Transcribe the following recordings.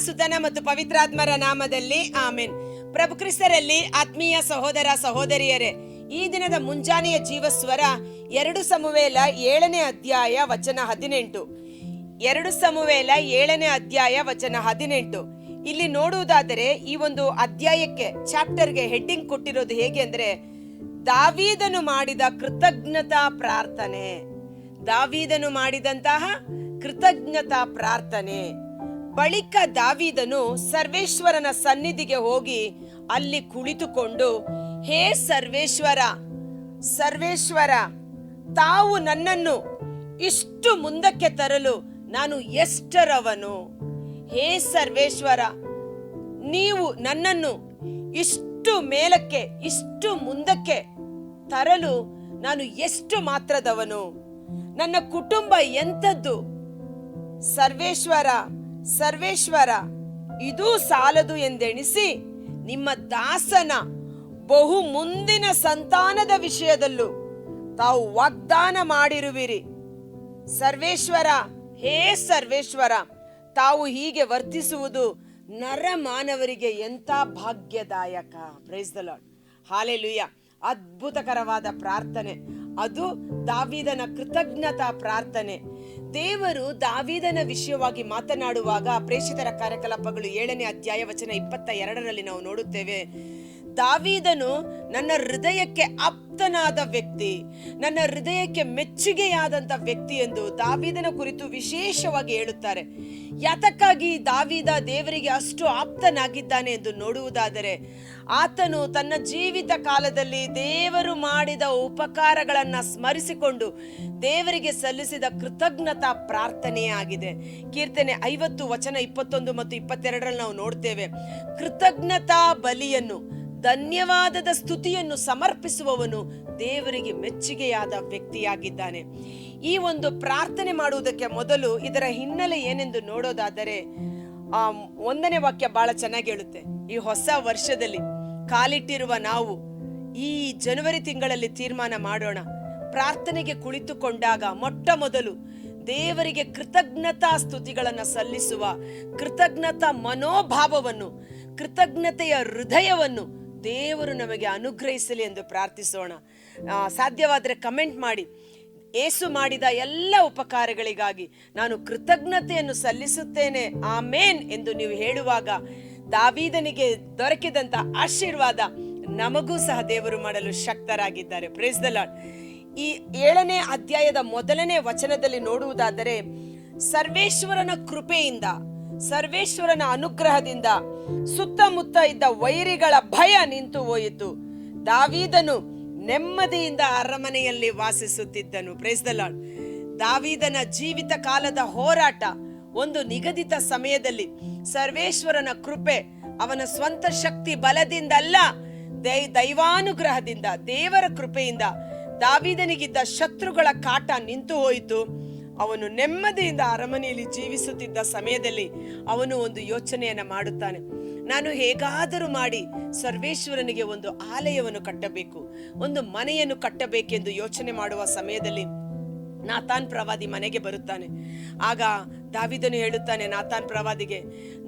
ಸುತನ ಮತ್ತು ಪವಿತ್ರಾತ್ಮರ ನಾಮದಲ್ಲಿ ಆಮೆನ್. ಪ್ರಭು ಕ್ರಿಸ್ತರಲ್ಲಿ ಆತ್ಮೀಯ ಸಹೋದರ ಸಹೋದರಿಯರೇ, ಈ ದಿನದ ಮುಂಜಾನೆಯ ಜೀವಸ್ವರ ಎರಡು ಸಮುವೇಲ ಏಳನೇ ಅಧ್ಯಾಯ ವಚನ ಹದಿನೆಂಟು. ಎರಡು ಸಮುವೇಲ ಏಳನೇ ಅಧ್ಯಾಯ ವಚನ ಹದಿನೆಂಟು. ಇಲ್ಲಿ ನೋಡುವುದಾದರೆ, ಈ ಒಂದು ಅಧ್ಯಾಯಕ್ಕೆ, ಚಾಪ್ಟರ್ಗೆ ಹೆಡ್ಡಿಂಗ್ ಕೊಟ್ಟಿರೋದು ಹೇಗೆ ಅಂದ್ರೆ, ದಾವೀದನು ಮಾಡಿದ ಕೃತಜ್ಞತಾ ಪ್ರಾರ್ಥನೆ. ದಾವೀದನು ಮಾಡಿದಂತಹ ಕೃತಜ್ಞತಾ ಪ್ರಾರ್ಥನೆ. ಬಳಿಕ ದಾವಿದನು ಸರ್ವೇಶ್ವರನ ಸನ್ನಿಧಿಗೆ ಹೋಗಿ ಅಲ್ಲಿ ಕುಳಿತುಕೊಂಡು, ಹೇ ಸರ್ವೇಶ್ವರ ಸರ್ವೇಶ್ವರ, ತಾವು ನನ್ನನ್ನು ಇಷ್ಟು ಮುಂದಕ್ಕೆ ತರಲು ನಾನು ಎಷ್ಟರವನು? ಹೇ ಸರ್ವೇಶ್ವರ, ನೀವು ನನ್ನನ್ನು ಇಷ್ಟು ಮೇಲಕ್ಕೆ, ಇಷ್ಟು ಮುಂದಕ್ಕೆ ತರಲು ನಾನು ಎಷ್ಟು ಮಾತ್ರದವನು? ನನ್ನ ಕುಟುಂಬ ಎಂಥದ್ದು? ಸರ್ವೇಶ್ವರ ಸರ್ವೇಶ್ವರ, ಇದೂ ಸಾಲದು ಎಂದೆಣಿಸಿ ನಿಮ್ಮ ದಾಸನ ಬಹು ಮುಂದಿನ ಸಂತಾನದ ವಿಷಯದಲ್ಲೂ ತಾವು ವಾಗ್ದಾನ ಮಾಡಿರುವಿರಿ. ಸರ್ವೇಶ್ವರ, ಹೇ ಸರ್ವೇಶ್ವರ, ತಾವು ಹೀಗೆ ವರ್ತಿಸುವುದು ನರ ಮಾನವರಿಗೆ ಎಂಥ ಭಾಗ್ಯದಾಯಕ. ಪ್ರೈಸ್ ದ ಲಾರ್ಡ್ ಹಾಲೆಲುಯ್ಯ ಅದ್ಭುತಕರವಾದ ಪ್ರಾರ್ಥನೆ. ಅದು ದಾವಿದನ ಕೃತಜ್ಞತಾ ಪ್ರಾರ್ಥನೆ. ದೇವರು ದಾವಿದನ ವಿಷಯವಾಗಿ ಮಾತನಾಡುವಾಗ ಪ್ರೇಷಿತರ ಕಾರ್ಯಕಲಾಪಗಳು ಏಳನೇ ಅಧ್ಯಾಯ ವಚನ ಇಪ್ಪತ್ತ ಎರಡರಲ್ಲಿ ನಾವು ನೋಡುತ್ತೇವೆ. ದಾವೀದನು ನನ್ನ ಹೃದಯಕ್ಕೆ ಆಪ್ತನಾದ ವ್ಯಕ್ತಿ, ನನ್ನ ಹೃದಯಕ್ಕೆ ಮೆಚ್ಚುಗೆಯಾದಂಥ ವ್ಯಕ್ತಿ ಎಂದು ದಾವಿದನ ಕುರಿತು ವಿಶೇಷವಾಗಿ ಹೇಳುತ್ತಾರೆ. ಯಾತಕ್ಕಾಗಿ ದಾವಿದ ದೇವರಿಗೆ ಅಷ್ಟು ಆಪ್ತನಾಗಿದ್ದಾನೆ ಎಂದು ನೋಡುವುದಾದರೆ, ಆತನು ತನ್ನ ಜೀವಿತ ಕಾಲದಲ್ಲಿ ದೇವರು ಮಾಡಿದ ಉಪಕಾರಗಳನ್ನ ಸ್ಮರಿಸಿಕೊಂಡು ದೇವರಿಗೆ ಸಲ್ಲಿಸಿದ ಕೃತಜ್ಞತಾ ಪ್ರಾರ್ಥನೆಯಾಗಿದೆ ಕೀರ್ತನೆ ಐವತ್ತು ವಚನ ಇಪ್ಪತ್ತೊಂದು ಮತ್ತು ಇಪ್ಪತ್ತೆರಡರಲ್ಲಿ ನಾವು ನೋಡ್ತೇವೆ, ಕೃತಜ್ಞತಾ ಬಲಿಯನ್ನು ಧನ್ಯವಾದದ ಸ್ತುತಿಯನ್ನು ಸಮರ್ಪಿಸುವವನು ದೇವರಿಗೆ ಮೆಚ್ಚುಗೆಯಾದ ವ್ಯಕ್ತಿಯಾಗಿದ್ದಾನೆ. ಈ ಒಂದು ಪ್ರಾರ್ಥನೆ ಮಾಡುವುದಕ್ಕೆ ಮೊದಲು ಇದರ ಹಿನ್ನೆಲೆ ಏನೆಂದು ನೋಡೋದಾದರೆ, ಆ ಒಂದನೇ ವಾಕ್ಯ ಬಹಳ ಚೆನ್ನಾಗಿ ಹೇಳುತ್ತೆ. ಈ ಹೊಸ ವರ್ಷದಲ್ಲಿ ಕಾಲಿಟ್ಟಿರುವ ನಾವು ಈ ಜನವರಿ ತಿಂಗಳಲ್ಲಿ ತೀರ್ಮಾನ ಮಾಡೋಣ. ಪ್ರಾರ್ಥನೆಗೆ ಕುಳಿತುಕೊಂಡಾಗ ಮೊಟ್ಟ ಮೊದಲು ದೇವರಿಗೆ ಕೃತಜ್ಞತಾ ಸ್ತುತಿಗಳನ್ನು ಸಲ್ಲಿಸುವ ಕೃತಜ್ಞತಾ ಮನೋಭಾವವನ್ನು, ಕೃತಜ್ಞತೆಯ ಹೃದಯವನ್ನು ದೇವರು ನಮಗೆ ಅನುಗ್ರಹಿಸಲಿ ಎಂದು ಪ್ರಾರ್ಥಿಸೋಣ. ಸಾಧ್ಯವಾದರೆ ಕಮೆಂಟ್ ಮಾಡಿ. ಏಸು ಮಾಡಿದ ಎಲ್ಲ ಉಪಕಾರಗಳಿಗಾಗಿ ನಾನು ಕೃತಜ್ಞತೆಯನ್ನು ಸಲ್ಲಿಸುತ್ತೇನೆ. ಆಮೇನ್ ಎಂದು ನೀವು ಹೇಳುವಾಗ ದಾವೀದನಿಗೆ ದೊರಕಿದಂತ ಆಶೀರ್ವಾದ ನಮಗೂ ಸಹ ದೇವರು ಮಾಡಲು ಶಕ್ತರಾಗಿದ್ದಾರೆ. ಪ್ರೇಸ್ ದ ಲಾರ್ಡ್ ಈ ಏಳನೇ ಅಧ್ಯಾಯದ ಮೊದಲನೇ ವಚನದಲ್ಲಿ ನೋಡುವುದಾದರೆ, ಸರ್ವೇಶ್ವರನ ಕೃಪೆಯಿಂದ ಸರ್ವೇಶ್ವರನ ಅನುಗ್ರಹದಿಂದ ಸುತ್ತಮುತ್ತ ಇದ್ದ ವೈರಿಗಳ ಭಯ ನಿಂತು ಹೋಯಿತು. ದಾವೀದನು ನೆಮ್ಮದಿಯಿಂದ ಅರಮನೆಯಲ್ಲಿ ವಾಸಿಸುತ್ತಿದ್ದನು. ಪ್ರೇಸ್ ದ ಲಾರ್ಡ್ ದಾವೀದನ ಜೀವಿತ ಕಾಲದ ಹೋರಾಟ ಒಂದು ನಿಗದಿತ ಸಮಯದಲ್ಲಿ ಸರ್ವೇಶ್ವರನ ಕೃಪೆ, ಅವನ ಸ್ವಂತ ಶಕ್ತಿ ಬಲದಿಂದಲ್ಲ, ದೈ ದೈವಾನುಗ್ರಹದಿಂದ, ದೇವರ ಕೃಪೆಯಿಂದ ದಾವಿದನಿಗಿದ್ದ ಶತ್ರುಗಳ ಕಾಟ ನಿಂತು ಹೋಯಿತು. ಅವನು ನೆಮ್ಮದಿಯಿಂದ ಅರಮನೆಯಲ್ಲಿ ಜೀವಿಸುತ್ತಿದ್ದ ಸಮಯದಲ್ಲಿ ಅವನು ಒಂದು ಯೋಚನೆಯನ್ನು ಮಾಡುತ್ತಾನೆ. ನಾನು ಹೇಗಾದರೂ ಮಾಡಿ ಸರ್ವೇಶ್ವರನಿಗೆ ಒಂದು ಆಲಯವನ್ನು ಕಟ್ಟಬೇಕು, ಒಂದು ಮನೆಯನ್ನು ಕಟ್ಟಬೇಕೆಂದು ಯೋಚನೆ ಮಾಡುವ ಸಮಯದಲ್ಲಿ ನಾಥಾನ್ ಪ್ರವಾದಿ ಮನೆಗೆ ಬರುತ್ತಾನೆ. ಆಗ ದಾವಿದನು ಹೇಳುತ್ತಾನೆ ನಾಥಾನ್ ಪ್ರವಾದಿಗೆ,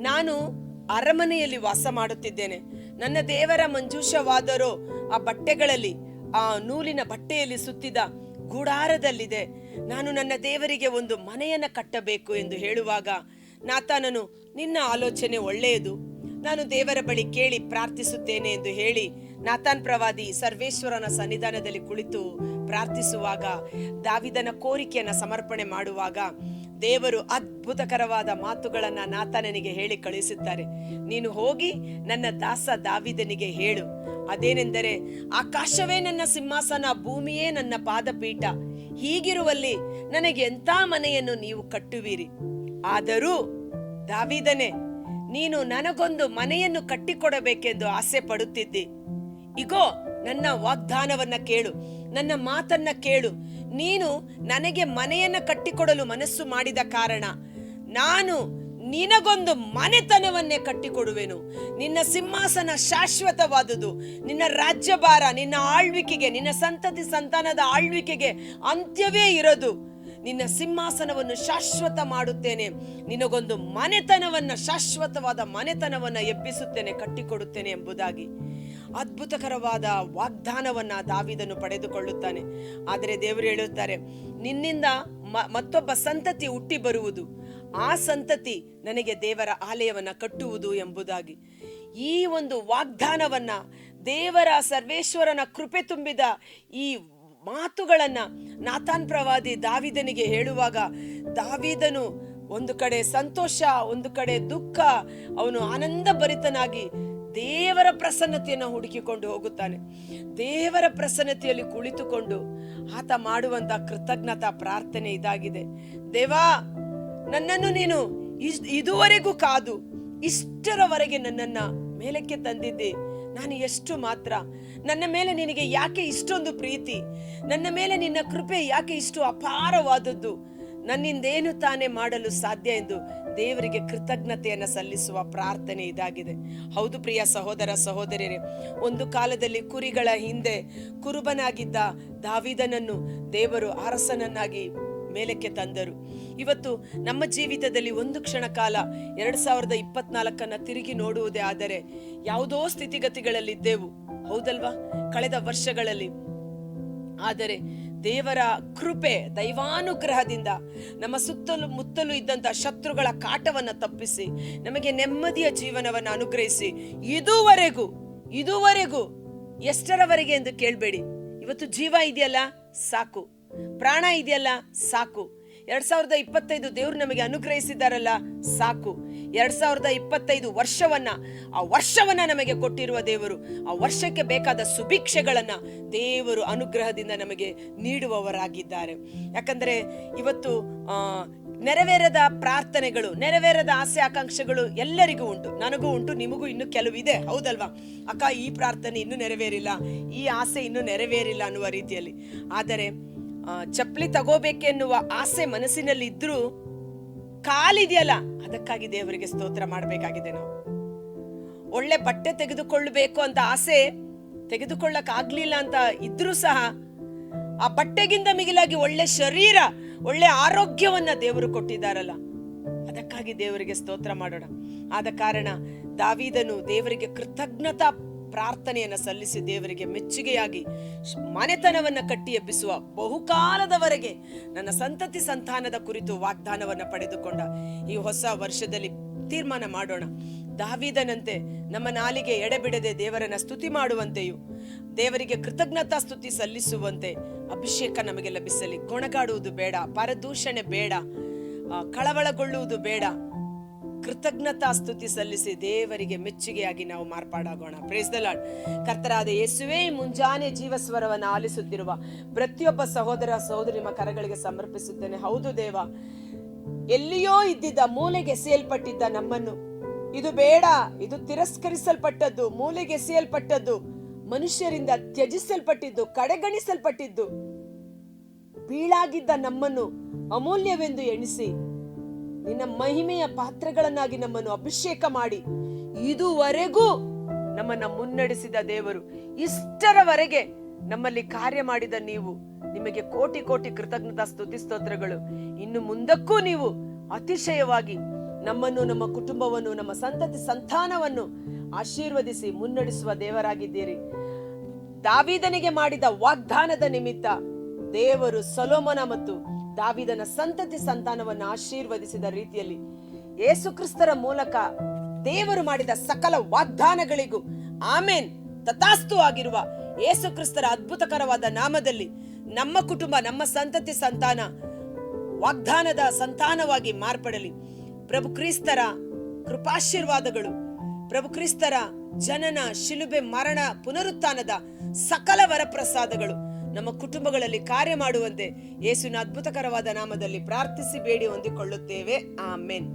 ನಾನು ಅರಮನೆಯಲ್ಲಿ ವಾಸ ಮಾಡುತ್ತಿದ್ದೇನೆ. ನನ್ನ ದೇವರ ಮಂಜೂಷವಾದರೂ ಆ ಬಟ್ಟೆಗಳಲ್ಲಿ, ಆ ನೂಲಿನ ಬಟ್ಟೆಯಲ್ಲಿ ಸುತ್ತಿದ ಗುಡಾರದಲ್ಲಿದೆ. ನಾನು ನನ್ನ ದೇವರಿಗೆ ಒಂದು ಮನೆಯನ್ನ ಕಟ್ಟಬೇಕು ಎಂದು ಹೇಳುವಾಗ ನಾತಾನನು, ನಿನ್ನ ಆಲೋಚನೆ ಒಳ್ಳೆಯದು. ನಾನು ದೇವರ ಬಳಿ ಕೇಳಿ ಪ್ರಾರ್ಥಿಸುತ್ತೇನೆ ಎಂದು ಹೇಳಿ ನಾಥಾನ್ ಪ್ರವಾದಿ ಸರ್ವೇಶ್ವರನ ಸನ್ನಿಧಾನದಲ್ಲಿ ಕುಳಿತು ಪ್ರಾರ್ಥಿಸುವಾಗ ದಾವಿದನ ಕೋರಿಕೆಯನ್ನು ಸಮರ್ಪಣೆ ಮಾಡುವಾಗ ದೇವರು ಅದ್ಭುತಕರವಾದ ಮಾತುಗಳನ್ನ ನಾತನನಿಗೆ ಹೇಳಿ ಕಳುಹಿಸುತ್ತಾರೆ. ನೀನು ಹೋಗಿ ನನ್ನ ದಾಸ ದಾವಿದನಿಗೆ ಹೇಳು. ಅದೇನೆಂದರೆ, ಆಕಾಶವೇ ನನ್ನ ಸಿಂಹಾಸನ, ಭೂಮಿಯೇ ನನ್ನ ಪಾದಪೀಠ. ಹೀಗಿರುವಲ್ಲಿ ನನಗೆ ಎಂಥ ಮನೆಯನ್ನು ನೀವು ಕಟ್ಟುವಿರಿ? ಆದರೂ ದಾವಿದನೆ, ನೀನು ನನಗೊಂದು ಮನೆಯನ್ನು ಕಟ್ಟಿಕೊಡಬೇಕೆಂದು ಆಸೆ ಪಡುತ್ತಿದ್ದಿ ಇಗೋ, ನನ್ನ ವಾಗ್ದಾನವನ್ನ ಕೇಳು, ನನ್ನ ಮಾತನ್ನ ಕೇಳು. ನೀನು ನನಗೆ ಮನೆಯನ್ನು ಕಟ್ಟಿಕೊಡಲು ಮನಸ್ಸು ಮಾಡಿದ ಕಾರಣ ನಾನು ನಿನಗೊಂದು ಮನೆತನವನ್ನೇ ಕಟ್ಟಿಕೊಡುವೆನು. ನಿನ್ನ ಸಿಂಹಾಸನ ಶಾಶ್ವತವಾದುದು. ನಿನ್ನ ರಾಜ್ಯಭಾರ, ನಿನ್ನ ಆಳ್ವಿಕೆಗೆ, ನಿನ್ನ ಸಂತತಿ ಸಂತಾನದ ಆಳ್ವಿಕೆಗೆ ಅಂತ್ಯವೇ ಇರದು. ನಿನ್ನ ಸಿಂಹಾಸನವನ್ನು ಶಾಶ್ವತ ಮಾಡುತ್ತೇನೆ. ನಿನಗೊಂದು ಮನೆತನವನ್ನ, ಶಾಶ್ವತವಾದ ಮನೆತನವನ್ನ ಎಬ್ಬಿಸುತ್ತೇನೆ, ಕಟ್ಟಿಕೊಡುತ್ತೇನೆ ಎಂಬುದಾಗಿ. ಅದ್ಭುತಕರವಾದ ವಾಗ್ದಾನವನ್ನ ದಾವಿದನು ಪಡೆದುಕೊಳ್ಳುತ್ತಾನೆ. ಆದರೆ ದೇವರು ಹೇಳುತ್ತಾರೆ, ನಿನ್ನಿಂದ ಮತ್ತೊಬ್ಬ ಸಂತತಿ ಹುಟ್ಟಿ ಬರುವುದು ಆ ಸಂತತಿ ನನಗೆ ದೇವರ ಆಲಯವನ್ನ ಕಟ್ಟುವುದು ಎಂಬುದಾಗಿ. ಈ ಒಂದು ವಾಗ್ದಾನವನ್ನ ದೇವರ ಸರ್ವೇಶ್ವರನ ಕೃಪೆ ತುಂಬಿದ ಈ ಮಾತುಗಳನ್ನ ನಾಥಾನ್ ಪ್ರವಾದಿ ದಾವಿದನಿಗೆ ಹೇಳುವಾಗ ದಾವಿದನು ಒಂದು ಕಡೆ ಸಂತೋಷ, ಒಂದು ಕಡೆ ದುಃಖ, ಅವನು ಆನಂದ ಭರಿತನಾಗಿ ದೇವರ ಪ್ರಸನ್ನತೆಯನ್ನು ಹುಡುಕಿಕೊಂಡು ಹೋಗುತ್ತಾನೆ. ದೇವರ ಪ್ರಸನ್ನತೆಯಲ್ಲಿ ಕುಳಿತುಕೊಂಡು ಆತ ಮಾಡುವಂತ ಕೃತಜ್ಞತಾ ಪ್ರಾರ್ಥನೆ ಇದಾಗಿದೆ. ದೇವಾ ನನ್ನನ್ನು ನೀನು ಇದುವರೆಗೂ ಕಾದು ಇಷ್ಟರವರೆಗೆ ನನ್ನನ್ನ ಮೇಲಕ್ಕೆ ತಂದಿದ್ದೆ. ನಾನು ಎಷ್ಟು ಮಾತ್ರ. ನನ್ನ ಮೇಲೆ ನಿನಗೆ ಯಾಕೆ ಇಷ್ಟೊಂದು ಪ್ರೀತಿ? ನನ್ನ ಮೇಲೆ ನಿನ್ನ ಕೃಪೆ ಯಾಕೆ ಇಷ್ಟು ಅಪಾರವಾದದ್ದು? ನನ್ನಿಂದೇನು ತಾನೇ ಮಾಡಲು ಸಾಧ್ಯ ಎಂದು ದೇವರಿಗೆ ಕೃತಜ್ಞತೆಯನ್ನು ಸಲ್ಲಿಸುವ ಪ್ರಾರ್ಥನೆ ಇದಾಗಿದೆ. ಹೌದು ಪ್ರಿಯ ಸಹೋದರ ಸಹೋದರಿಯರೇ, ಒಂದು ಕಾಲದಲ್ಲಿ ಕುರಿಗಳ ಹಿಂದೆ ಕುರುಬನಾಗಿದ್ದ ದಾವಿದನನ್ನು ದೇವರು ಅರಸನನ್ನಾಗಿ ಮೇಲಕ್ಕೆ ತಂದರು. ಇವತ್ತು ನಮ್ಮ ಜೀವಿತದಲ್ಲಿ ಒಂದು ಕ್ಷಣ ಕಾಲ ಎರಡ್ ಸಾವಿರದ ಇಪ್ಪತ್ನಾಲ್ಕನ್ನ ತಿರುಗಿ ನೋಡುವುದೇ ಆದರೆ ಯಾವುದೋ ಸ್ಥಿತಿಗತಿಗಳಲ್ಲಿದ್ದೆವು. ಹೌದಲ್ವಾ? ಕಳೆದ ವರ್ಷಗಳಲ್ಲಿ. ಆದರೆ ದೇವರ ಕೃಪೆ ದೈವಾನುಗ್ರಹದಿಂದ ನಮ್ಮ ಸುತ್ತಲೂ ಮುತ್ತಲೂ ಇದ್ದಂತ ಶತ್ರುಗಳ ಕಾಟವನ್ನ ತಪ್ಪಿಸಿ ನಮಗೆ ನೆಮ್ಮದಿಯ ಜೀವನವನ್ನು ಅನುಗ್ರಹಿಸಿ ಇದುವರೆಗೂ ಇದುವರೆಗೂ ಎಷ್ಟರವರೆಗೆ ಎಂದು ಕೇಳಬೇಡಿ. ಇವತ್ತು ಜೀವ ಇದೆಯಲ್ಲ? ಸಾಕು. ಪ್ರಾಣ ಇದೆಯಲ್ಲ? ಸಾಕು. ಎರಡ್ ಸಾವಿರದ ಇಪ್ಪತ್ತೈದು ದೇವ್ರು ನಮಗೆ ಅನುಗ್ರಹಿಸಿದ್ದಾರಲ್ಲ? ಸಾಕು. ಎರಡ್ ಸಾವಿರದ ಇಪ್ಪತ್ತೈದು ವರ್ಷವನ್ನ, ಆ ವರ್ಷವನ್ನ ನಮಗೆ ಕೊಟ್ಟಿರುವ ದೇವರು, ಆ ವರ್ಷಕ್ಕೆ ಬೇಕಾದ ಸುಭಿಕ್ಷೆಗಳನ್ನ ದೇವರು ಅನುಗ್ರಹದಿಂದ ನಮಗೆ ನೀಡುವವರಾಗಿದ್ದಾರೆ. ಯಾಕಂದ್ರೆ ಇವತ್ತು, ಆ, ನೆರವೇರದ ಪ್ರಾರ್ಥನೆಗಳು, ನೆರವೇರದ ಆಸೆ ಆಕಾಂಕ್ಷೆಗಳು ಎಲ್ಲರಿಗೂ ಉಂಟು. ನನಗೂ ಉಂಟು, ನಿಮಗೂ ಇನ್ನು ಕೆಲವಿದೆ ಹೌದಲ್ವಾ? ಅಕ್ಕ, ಈ ಪ್ರಾರ್ಥನೆ ಇನ್ನೂ ನೆರವೇರಿಲ್ಲ, ಈ ಆಸೆ ಇನ್ನೂ ನೆರವೇರಿಲ್ಲ ಅನ್ನುವ ರೀತಿಯಲ್ಲಿ. ಆದರೆ ಚಪ್ಪಲಿ ತಗೋಬೇಕೆನ್ನುವ ಆಸೆ ಮನಸ್ಸಿನಲ್ಲಿ ಇದ್ರೂ ಕಾಲಿದೆಯಲ್ಲ, ಅದಕ್ಕಾಗಿ ದೇವರಿಗೆ ಸ್ತೋತ್ರ ಮಾಡಬೇಕಾಗಿದೆ ನಾವು. ಒಳ್ಳೆ ಬಟ್ಟೆ ತೆಗೆದುಕೊಳ್ಳಬೇಕು ಅಂತ ಆಸೆ ತೆಗೆದುಕೊಳ್ಳಕ್ ಆಗ್ಲಿಲ್ಲ ಅಂತ ಇದ್ರೂ ಸಹ ಆ ಬಟ್ಟೆಗಿಂತ ಮಿಗಿಲಾಗಿ ಒಳ್ಳೆ ಶರೀರ, ಒಳ್ಳೆ ಆರೋಗ್ಯವನ್ನ ದೇವರು ಕೊಟ್ಟಿದ್ದಾರಲ್ಲ, ಅದಕ್ಕಾಗಿ ದೇವರಿಗೆ ಸ್ತೋತ್ರ ಮಾಡೋಣ. ಆದ ಕಾರಣ ದಾವಿದನು ದೇವರಿಗೆ ಕೃತಜ್ಞತಾ ಪ್ರಾರ್ಥನೆಯನ್ನ ಸಲ್ಲಿಸಿ ದೇವರಿಗೆ ಮೆಚ್ಚುಗೆಯಾಗಿ ಮನೆತನವನ್ನು ಕಟ್ಟಿ ಎಬ್ಬಿಸುವ ಬಹುಕಾಲದವರೆಗೆ ನನ್ನ ಸಂತತಿ ಸಂತಾನದ ಕುರಿತು ವಾಗ್ದಾನವನ್ನು ಪಡೆದುಕೊಂಡ ಈ ಹೊಸ ವರ್ಷದಲ್ಲಿ ತೀರ್ಮಾನ ಮಾಡೋಣ. ದಾವಿದನಂತೆ ನಮ್ಮ ನಾಲಿಗೆ ಎಡೆಬಿಡದೆ ದೇವರನ್ನ ಸ್ತುತಿ ಮಾಡುವಂತೆಯೂ, ದೇವರಿಗೆ ಕೃತಜ್ಞತಾ ಸ್ತುತಿ ಸಲ್ಲಿಸುವಂತೆ ಅಭಿಷೇಕ ನಮಗೆ ಲಭಿಸಲಿ. ಕೊಣಗಾಡುವುದು ಬೇಡ, ಪರದೂಷಣೆ ಬೇಡ ಕಳವಳಗೊಳ್ಳುವುದು ಬೇಡ. ಕೃತಜ್ಞತಾ ಸ್ತುತಿ ಸಲ್ಲಿಸಿ ದೇವರಿಗೆ ಮೆಚ್ಚುಗೆಯಾಗಿ ನಾವು ಮಾರ್ಪಾಡಾಗೋಣ. ಪ್ರೇಸ್ ದ ಲಾರ್ಡ್ ಕರ್ತರಾದ ಯೇಸುವೇ, ಮುಂಜಾನೆ ಜೀವಸ್ವರವನ್ನು ಆಲಿಸುತ್ತಿರುವ ಪ್ರತಿಯೊಬ್ಬ ಸಹೋದರ ಸಹೋದರಿ ನಿಮ್ಮ ಕರಗಳಿಗೆ ಸಮರ್ಪಿಸುತ್ತೇನೆ. ಹೌದು ದೇವ, ಎಲ್ಲಿಯೋ ಇದ್ದಿದ್ದ ಮೂಲೆಗೆ ಸೇಲ್ಪಟ್ಟಿದ್ದ ನಮ್ಮನ್ನು, ಇದು ಬೇಡ, ಇದು ತಿರಸ್ಕರಿಸಲ್ಪಟ್ಟದ್ದು, ಮೂಲೆಗೆ ಸೇಲ್ಪಟ್ಟದ್ದು ಮನುಷ್ಯರಿಂದ ತ್ಯಜಿಸಲ್ಪಟ್ಟಿದ್ದು, ಕಡೆಗಣಿಸಲ್ಪಟ್ಟಿದ್ದು, ಬೀಳಾಗಿದ್ದ ನಮ್ಮನ್ನು ಅಮೂಲ್ಯವೆಂದು ಎಣಿಸಿ ನಿನ್ನ ಮಹಿಮೆಯ ಪಾತ್ರಗಳನ್ನಾಗಿ ನಮ್ಮನ್ನು ಅಭಿಷೇಕ ಮಾಡಿ. ಇದುವರೆಗೂ ನಮ್ಮನ್ನ ಮುನ್ನಡೆಸಿದ ದೇವರು, ಇಷ್ಟರವರೆಗೆ ನಮ್ಮಲ್ಲಿ ಕಾರ್ಯ ಮಾಡಿದ ನೀವು, ನಿಮಗೆ ಕೋಟಿ ಕೋಟಿ ಕೃತಜ್ಞತಾ ಸ್ತುತಿ ಸ್ತೋತ್ರಗಳು. ಇನ್ನು ಮುಂದಕ್ಕೂ ನೀವು ಅತಿಶಯವಾಗಿ ನಮ್ಮನ್ನು, ನಮ್ಮ ಕುಟುಂಬವನ್ನು, ನಮ್ಮ ಸಂತತಿ ಸಂತಾನವನ್ನು ಆಶೀರ್ವದಿಸಿ ಮುನ್ನಡೆಸುವ ದೇವರಾಗಿದ್ದೀರಿ. ದಾವಿದನಿಗೆ ಮಾಡಿದ ವಾಗ್ದಾನದ ನಿಮಿತ್ತ ದೇವರು ಸಲೋಮನ ಮತ್ತು ದಾವಿದನ ಸಂತತಿ ಸಂತಾನವನ್ನು ಆಶೀರ್ವದಿಸಿದ ರೀತಿಯಲ್ಲಿ ಯೇಸು ಕ್ರಿಸ್ತರ ಮೂಲಕ ದೇವರು ಮಾಡಿದ ಸಕಲ ವಾಗ್ದಾನಗಳಿಗೂ ಆಮೇನ್. ತಥಾಸ್ತು ಆಗಿರುವ ಯೇಸು ಕ್ರಿಸ್ತರ ಅದ್ಭುತಕರವಾದ ನಾಮದಲ್ಲಿ ನಮ್ಮ ಕುಟುಂಬ, ನಮ್ಮ ಸಂತತಿ ಸಂತಾನ ವಾಗ್ದಾನದ ಸಂತಾನವಾಗಿ ಮಾರ್ಪಡಲಿ. ಪ್ರಭು ಕ್ರಿಸ್ತರ ಕೃಪಾಶೀರ್ವಾದಗಳು, ಪ್ರಭು ಕ್ರಿಸ್ತರ ಜನನ, ಶಿಲುಬೆ, ಮರಣ, ಪುನರುತ್ಥಾನದ ಸಕಲ ವರಪ್ರಸಾದಗಳು. ನಮ್ಮ ಕುಟುಂಬಗಳಲ್ಲಿ ಕಾರ್ಯ ಮಾಡುವಂತೆ ಯೇಸುವಿನ ಅದ್ಭುತಕರವಾದ ನಾಮದಲ್ಲಿ ಪ್ರಾರ್ಥಿಸಿ ಬೇಡಿ ಹೊಂದಿಕೊಳ್ಳುತ್ತೇವೆ. ಆಮೆನ್.